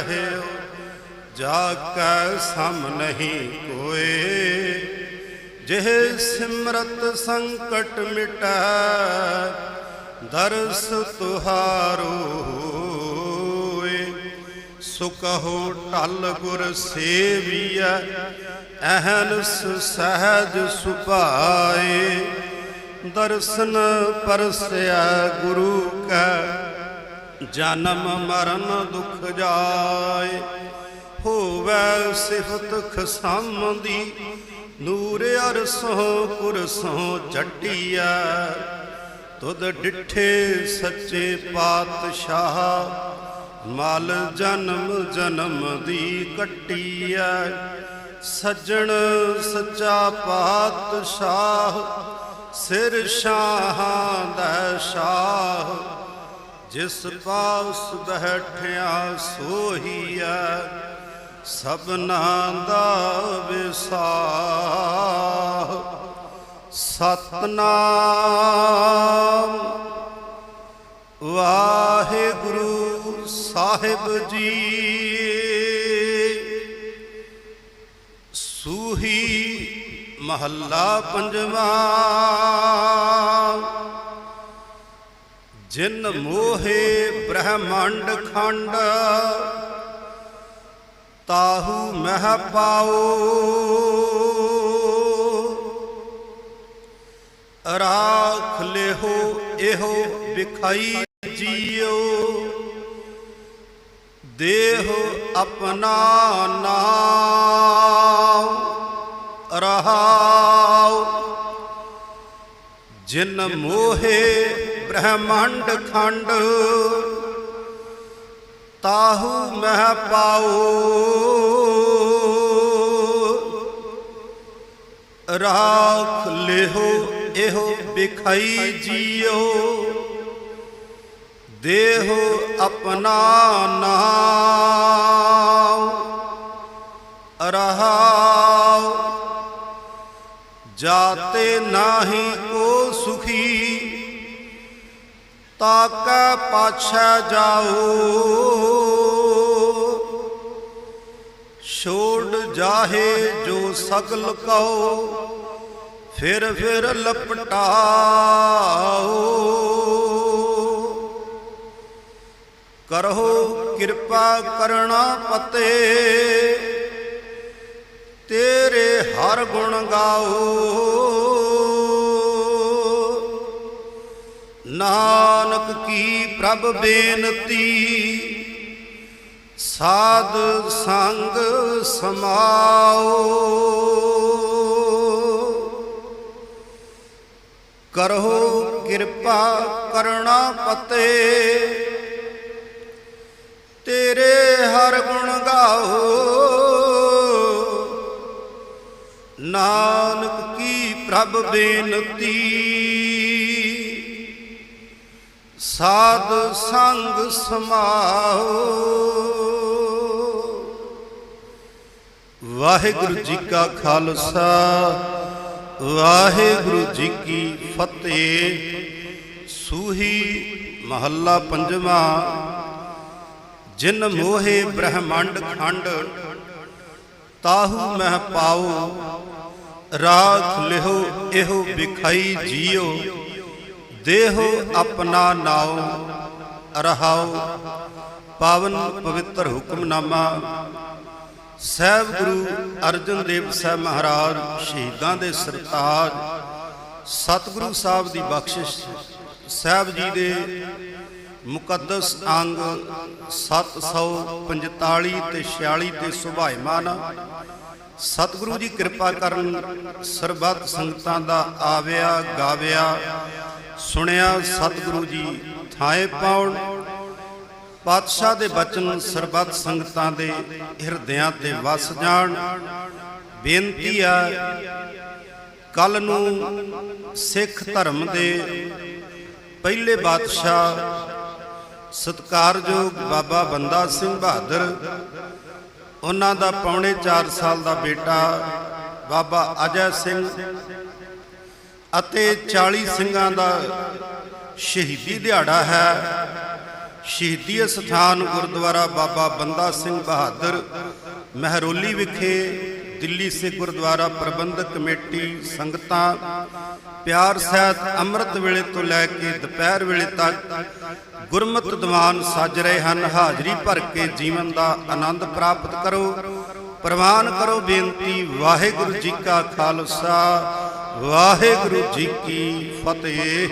ਰਹਿਓ, ਜਾ ਕੈ ਸਮ ਨਹੀਂ ਕੋਏ। ਜਿਹ ਸਿਮਰਤ ਸੰਕਟ ਮਿਟੈ, ਦਰਸ ਤੁਹਾਰੋ ਹੋਏ। ਸੁਕਹੋ ਟਲ ਗੁਰ ਸੇਵੀਐ, ਅਹਨਸ ਸਹਿਜ ਸੁਭਾਏ। ਦਰਸ਼ਨ ਪਰਸਿਆ ਗੁਰੂ ਕੈ ਜਨਮ ਮਰਨ ਦੁਖ ਜਾਏ, ਹੋਵੇ ਸਿਫਤ ਖਸਮ ਦੀ ਨੂਰ ਅਰਸੋਂ ਕੁਰਸੋਂ ਜੱਟੀਐ। ਤੁਧ ਡਿਠੇ ਸੱਚੇ ਪਾਤਸ਼ਾਹ, ਮਲ ਜਨਮ ਜਨਮ ਦੀ ਕੱਟੀਐ। ਸੱਜਣ ਸੱਚਾ ਪਾਤਸ਼ਾਹ, ਸਿਰ ਸ਼ਾਹਾਂ ਦਾ ਸ਼ਾਹ। ਜਿਸ ਪਾਸ ਬੈਠਿਆ ਸੋਹੀਐ ਸਭਨਾ ਦਾ ਵਿਸਾਹ। ਸਤਨਾਮ ਵਾਹਿਗੁਰੂ ਸਾਹਿਬ ਜੀ। ਸੂਹੀ ਮਹੱਲਾ ਪੰਜਵਾ। ਜਿਨ ਮੋਹੇ ਬ੍ਰਹਮੰਡ ਖੰਡ, ਤਾਹੂ ਮਹਿ ਪਾਓ। ਰਾਖ ਲਿਹੋ, ਇਹੋ ਵਿਖਾਈ ਜੀਓ। ਦੇਹ ਆਪਣਾ ਨਾਮ ਰਹਾਉ ਜਿਨ ਮੋਹੇ ਬ੍ਰਹਮੰਡ ਖੰਡ, ਤਾਹੂ ਮਹਿ ਪਾਓ ਰਾਖ ਲਿਹੋ, ਇਹੋ ਵਿਖਾਈ ਜੀਓ। ਦੇਹ ਆਪਣਾ ਨਾਮ ਰਹਾਉ, ਜਾਤੇ ਨਾਹੀ ਕੋ ਸੁਖੀ। ਤਾਕੈ ਪਾਛੈ ਜਾਓ ਛੋੜ ਜਾਹੇ ਜੋ ਸਗਲ ਕਉ ਫਿਰ ਫਿਰ ਲਪਟਾਓ। ਕਰੋ ਕਿਰਪਾ ਕਰਣਾ ਪਤੇ, ਤੇਰੇ ਹਰ ਗੁਣ ਗਾਓ। ਨਾਨਕ ਕੀ ਪ੍ਰਭ ਬੇਨਤੀ? ਸਾਧ ਸੰਗ ਸਮਾਓ। ਕਰੋ ਕਿਰਪਾ ਕਰਣਾ ਪਤੇ। ਤੇਰੇ ਹਰ ਗੁਣ ਗਾਓ। ਨਾਨਕ ਕੀ ਪ੍ਰਭ ਬੇਨਤੀ? ਸਾਧ ਸੰਗ ਸਮਾਓ। ਵਾਹਿਗੁਰੂ ਜੀ ਕਾ ਖਾਲਸਾ, ਵਾਹਿਗੁਰੂ ਜੀ ਕੀ ਫਤਿਹ। ਸੂਹੀ ਮਹੱਲਾ ਪੰਜਵਾਂ, ਜਿਨ ਮੋਹੇ ਬ੍ਰਹਮੰਡ ਖੰਡ, ਤਾਹੂ ਮਹਿ ਪਾਓ। ਰਾਖ ਲਿਹੋ, ਇਹੋ ਵਿਖਾਈ ਜੀਓ। ਦੇਹੋ ਆਪਣਾ ਨਾਉ, ਰਹਾਉ, ਪਾਵਨ ਪਵਿੱਤਰ ਹੁਕਮਨਾਮਾ। ਸਹਿਬ ਗੁਰੂ ਅਰਜਨ ਦੇਵ ਸਾਹਿਬ ਮਹਾਰਾਜ, ਸ਼ਹੀਦਾਂ ਦੇ ਸਰਤਾਜ, ਸਤਿਗੁਰੂ ਸਾਹਿਬ ਦੀ ਬਖਸ਼ਿਸ਼, ਸਾਹਿਬ ਜੀ ਦੇ ਮੁਕੱਦਸ ਅੰਗ 745 ਤੇ 46 ਤੇ ਸੁਭਾਇਮਾਨ। ਸਤਿਗੁਰੂ ਜੀ ਕਿਰਪਾ ਕਰਨ ਸਰਬੱਤ ਸੰਗਤਾਂ ਦਾ ਆਵਿਆ, ਗਾਵਿਆ ਸੁਣਿਆ ਸਤਿਗੁਰੂ ਜੀ, ਥਾਏ ਪਾਉਣ। ਪਾਤਸ਼ਾਹ ਦੇ ਬਚਨ ਸਰਬੱਤ ਸੰਗਤਾਂ ਦੇ ਹਿਰਦਿਆਂ ਤੇ ਵਸ ਜਾਣ। ਬੇਨਤੀ ਆ, ਕੱਲ ਨੂੰ ਸਿੱਖ ਧਰਮ ਦੇ ਪਹਿਲੇ ਬਾਦਸ਼ਾਹ ਸਤਕਾਰਯੋਗ ਬਾਬਾ ਬੰਦਾ ਸਿੰਘ ਬਹਾਦਰ, ਉਹਨਾਂ ਦਾ ਪੌਣੇ 4 ਸਾਲ ਦਾ ਬੇਟਾ ਬਾਬਾ ਅਜੈ ਸਿੰਘ ਅਤੇ 40 ਸਿੰਘਾਂ ਦਾ ਸ਼ਹੀਦੀ ਦਿਹਾੜਾ ਹੈ। ਸ਼ਹੀਦੀ ਸਥਾਨ ਗੁਰਦੁਆਰਾ ਬਾਬਾ ਬੰਦਾ ਸਿੰਘ ਬਹਾਦਰ ਮਹਿਰੋਲੀ ਵਿਖੇ ਦਿੱਲੀ ਸਿੱਖ ਗੁਰਦੁਆਰਾ ਪ੍ਰਬੰਧਕ ਕਮੇਟੀ ਸੰਗਤਾਂ ਪਿਆਰ ਸਹਿਤ ਅੰਮ੍ਰਿਤ ਵੇਲੇ ਤੋਂ ਲੈ ਕੇ ਦੁਪਹਿਰ ਵੇਲੇ ਤੱਕ ਗੁਰਮਤਿ ਦੀਵਾਨ ਸੱਜ ਰਹੇ ਹਨ। ਹਾਜ਼ਰੀ ਭਰ ਕੇ ਜੀਵਨ ਦਾ ਆਨੰਦ ਪ੍ਰਾਪਤ ਕਰੋ। ਪ੍ਰਵਾਨ ਕਰੋ ਬੇਨਤੀ, ਵਾਹਿਗੁਰੂ ਜੀ ਕਾ ਖਾਲਸਾ। ਵਾਹਿਗੁਰੂ ਜੀ ਕੀ ਫਤਿਹ।